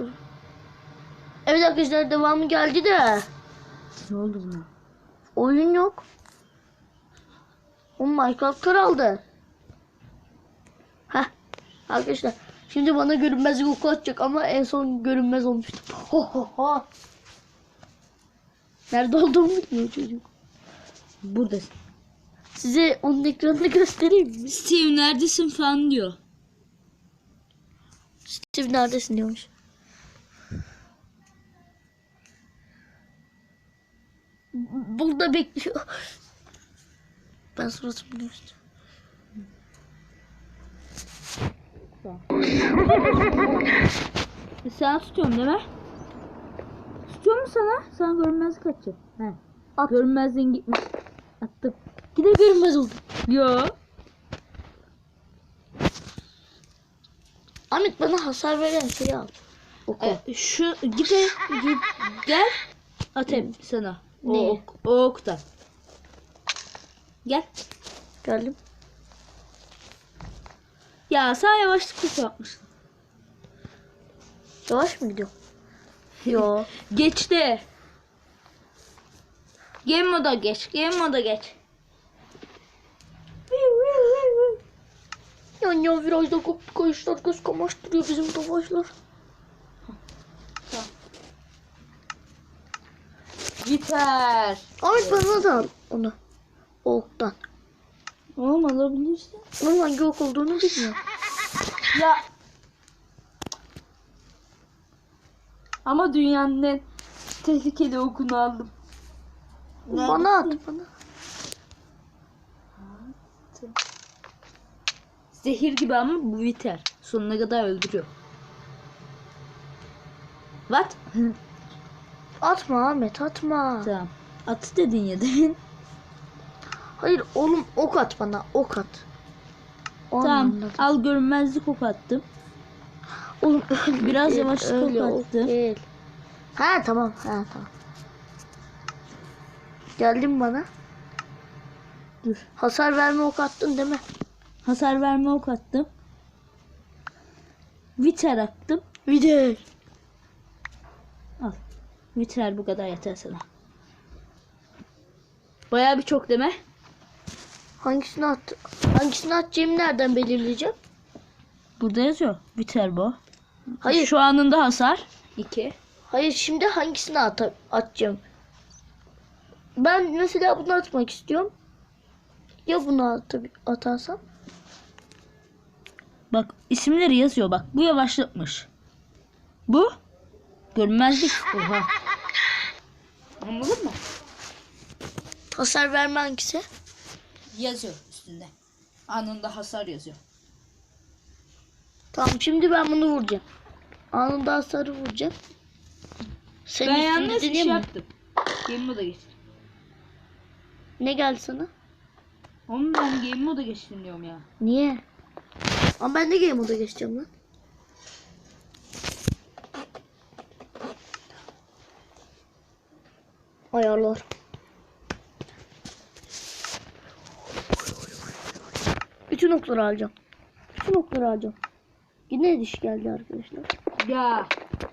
Dur. Evet arkadaşlar devamı geldi de. Ne oldu buna? Oyun yok. O Minecraft kraldı. Heh. Arkadaşlar şimdi bana görünmezlik oku atacak ama en son görünmez olmuştum. Ho ho ho. Nerede olduğumu bilmiyor çocuk. Buradasın. Size onun ekranını göstereyim mi? Steve neredesin falan diyor. Steve neredesin diyormuş. Burada bekliyor. Ben suratımı göster. E sen tutuyorum değil mi? Tutuyor mu sana? Sana görünmezlik atacak. He. At. Görünmezliğin gitmiş. Attım. Yine görünmez oldu. Yo. Ahmet bana hasar veren şeyi al. Oku. E, şu gide git gel. Atayım sana. O, Ne? ok, o oktan. Gel. Geldim. Ya sen yavaşlık yapmışsın. Yavaş mı gidiyor? Yo. Geçti. Game moda geç. Game moda geç. Yan yan virajda kayışlar göz kamaştırıyor bizim tofaşlar. Yeter. Ahmet bana da al onu. Oktan. Oğlum alabilirsin. Onun hangi ok olduğunu bilmiyorum. Ya. Ama dünyanın en tehlikeli okunu aldım. Bana at bana. Zehir gibi ama bu biter. Sonuna kadar öldürüyor. What? Atma Ahmet atma. tamam. Atı dedin ya demin. Hayır oğlum ok at bana ok at. O Tamam. anlamda. Al görünmezlik ok attım. Oğlum öyle Biraz değil, yavaşlık öyle ok ok attı. değil. Ha tamam ha tamam. Geldin bana. Dur. Hasar verme ok attın değil mi? Hasar verme ok attım. Viter attım. Video. Al. Viter bu kadar yeter sana. Bayağı bir çok deme. Hangisini at? Hangisini atacağımı nereden belirleyeceğim? Burada yazıyor. Viter bu. Hayır. Şu anında hasar. 2. Hayır şimdi hangisini at atacağım? Ben mesela bunu atmak istiyorum. Ya bunu at atarsam? Bak isimleri yazıyor bak. Bu yavaşlatmış. Bu görünmezlik. Oha. Anladın mı? Hasar verme hangisi? Yazıyor üstünde. Anında hasar yazıyor. Tamam şimdi ben bunu vuracağım. Anında hasarı vuracağım. Senin ben yalnız bir şey yaptım. Game moda geç. Ne geldi sana? Oğlum ben game moda geçtim diyorum ya. Niye? Ama ben de game moda geçeceğim lan. Ayarlar. Bütün okları alacağım. Bütün okları alacağım. Yine diş geldi arkadaşlar. Ya.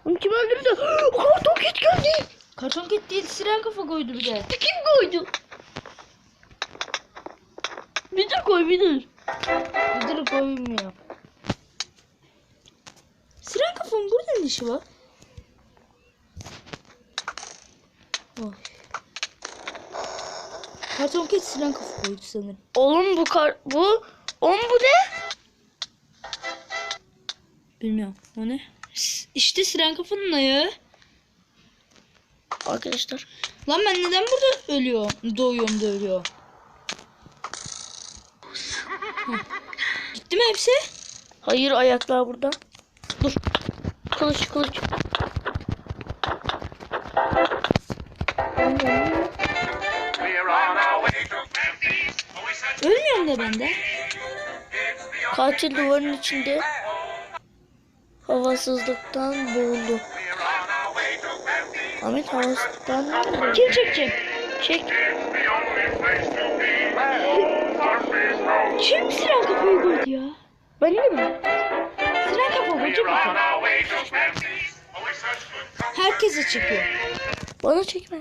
Onu kim öldürdü? Karton kit geldi. Karton kit değil siren kafa koydu bir de. Kim koydu? De koy de. Müdür koymuyor. Siren kafanın burada ne işi var? Oy. Karton kit siren kafa koydu sanırım. Oğlum bu kar bu on bu ne? Bilmiyorum. O ne? İşte siren kafanın ayağı. Arkadaşlar Lan ben neden burada ölüyorum? Doğuyorum da ölüyorum. Gitti mi hepsi? hayır ayaklar burada. Dur. Kılıç kılıç. Said Ölmüyorum da ben de. it's the Katil duvarın içinde havasızlıktan boğuldu. Ahmet havasızlıktan boğuldu. Kim çekecek? Çek. Kim siren kafayı koydu ya? Ben de mi? Siren kafa koydu. Oh, Herkese çıkıyor. Bana çekme.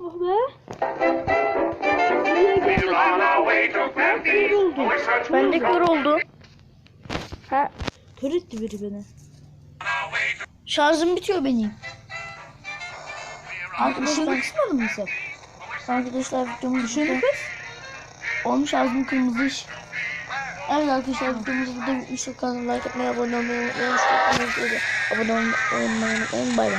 Oh be. Search. Ben de kör oldum. Ha, Kör etti biri beni. şarjım bitiyor benim. Arkadaşlar, kısmadın mı sen? arkadaşlar videomu kıs. Olmuş şarjım kırmızı iş. Evet arkadaşlar videomuz burada bitmiştir. Kanalıma like atmayı, abone olmayı unutmayın. Abone olmayı unutmayın. Bay bay.